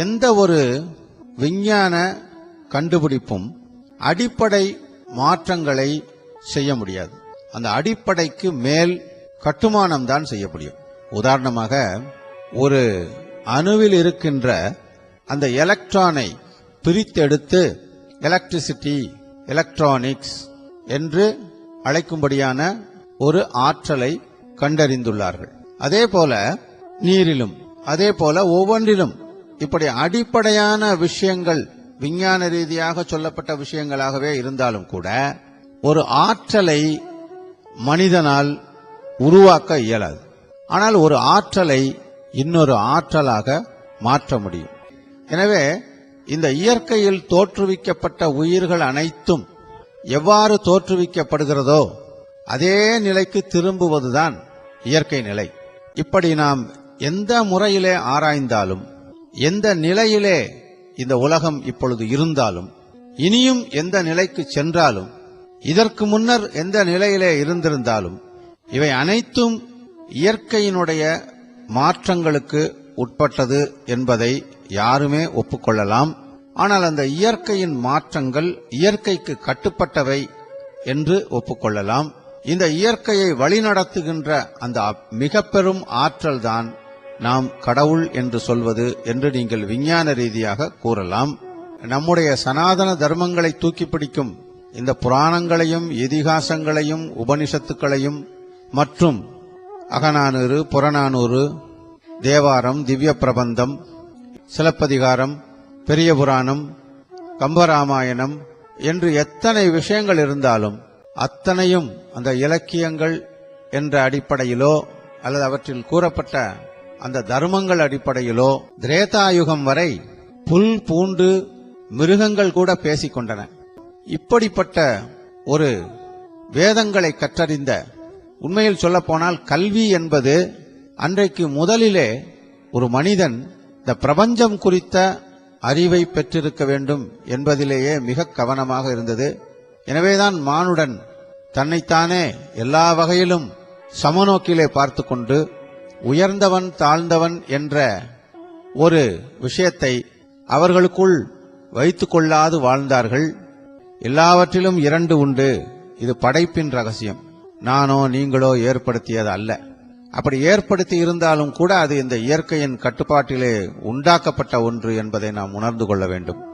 எந்த ஒரு விஞ்ஞான கண்டுபிடிப்பும் அடிப்படை மாற்றங்களை செய்ய முடியாது. அந்த அடிப்படைக்கு மேல் கட்டுமானம் தான் செய்ய முடியும். உதாரணமாக ஒரு அணுவில் இருக்கின்ற அந்த எலக்ட்ரானை பிரித்தெடுத்து எலக்ட்ரிசிட்டி எலக்ட்ரானிக்ஸ் என்று அழைக்கும்படியான ஒரு ஆற்றலை கண்டறிந்துள்ளார்கள். அதே போல நீரிலும் அதே போல ஒவ்வொன்றிலும் இப்படி அடிப்படையான விஷயங்கள் விஞ்ஞான ரீதியாக சொல்லப்பட்ட விஷயங்களாகவே இருந்தாலும் கூட ஒரு ஆற்றலை மனிதனால் உருவாக்க இயலாது. ஆனால் ஒரு ஆற்றலை இன்னொரு ஆற்றலாக மாற்ற முடியும். எனவே இந்த இயற்கையில் தோற்றுவிக்கப்பட்ட உயிர்கள் அனைத்தும் எவ்வாறு தோற்றுவிக்கப்படுகிறதோ அதே நிலைக்கு திரும்புவதுதான் இயற்கை நிலை. இப்படி நாம் எந்த முறையிலே ஆராய்ந்தாலும் எந்த நிலையிலே இந்த உலகம் இப்பொழுது இருந்தாலும் இனியும் எந்த நிலைக்கு சென்றாலும் இதற்கு முன்னர் எந்த நிலையிலே இருந்திருந்தாலும் இவை அனைத்தும் இயற்கையினுடைய மாற்றங்களுக்கு உட்பட்டது என்பதை யாருமே ஒப்புக்கொள்ளலாம். ஆனால் அந்த இயற்கையின் மாற்றங்கள் இயற்கைக்கு கட்டுப்பட்டவை என்று ஒப்புக்கொள்ளலாம். இந்த இயற்கையை வழிநடத்துகின்ற அந்த மிக பெரும் ஆற்றல்தான் நாம் கடவுள் என்று சொல்வது என்று நீங்கள் விஞ்ஞான ரீதியாக கூறலாம். நம்முடைய சனாதன தர்மங்களை தூக்கி பிடிக்கும் இந்த புராணங்களையும் இதிகாசங்களையும் உபனிஷத்துக்களையும் மற்றும் அகநானூறு புறநானூறு தேவாரம் திவ்ய பிரபந்தம் சிலப்பதிகாரம் பெரிய புராணம் கம்பராமாயணம் என்று எத்தனை விஷயங்கள் இருந்தாலும் அத்தனையும் அந்த இலக்கியங்கள் என்ற அடிப்படையிலோ அல்லது அவற்றில் கூறப்பட்ட அந்த தர்மங்கள் அடிப்படையிலோ திரேதாயுகம் வரை புல் பூண்டு மிருகங்கள் கூட பேசிக்கொண்டன. இப்படிப்பட்ட ஒரு வேதங்களை கற்றறிந்த உண்மையில் சொல்லப்போனால் கல்வி என்பது அன்றைக்கு முதலிலே ஒரு மனிதன் இந்த பிரபஞ்சம் குறித்த அறிவை பெற்றிருக்க வேண்டும் என்பதிலேயே மிக கவனமாக இருந்தது. எனவேதான் மானுடன் தன்னைத்தானே எல்லா வகையிலும் சமநோக்கிலே பார்த்து கொண்டு உயர்ந்தவன் தாழ்ந்தவன் என்ற ஒரு விஷயத்தை அவர்களுக்குள் வைத்துக்கொள்ளாது வாழ்ந்தார்கள். எல்லாவற்றிலும் இரண்டு உண்டு. இது படைப்பின் ரகசியம். நானோ நீங்களோ ஏற்படுத்தியது அல்ல. அப்படி ஏற்படுத்தி இருந்தாலும் கூட அது இந்த இயற்கையின் கட்டுப்பாட்டிலே உண்டாக்கப்பட்ட ஒன்று என்பதை நாம் உணர்ந்து கொள்ள வேண்டும்.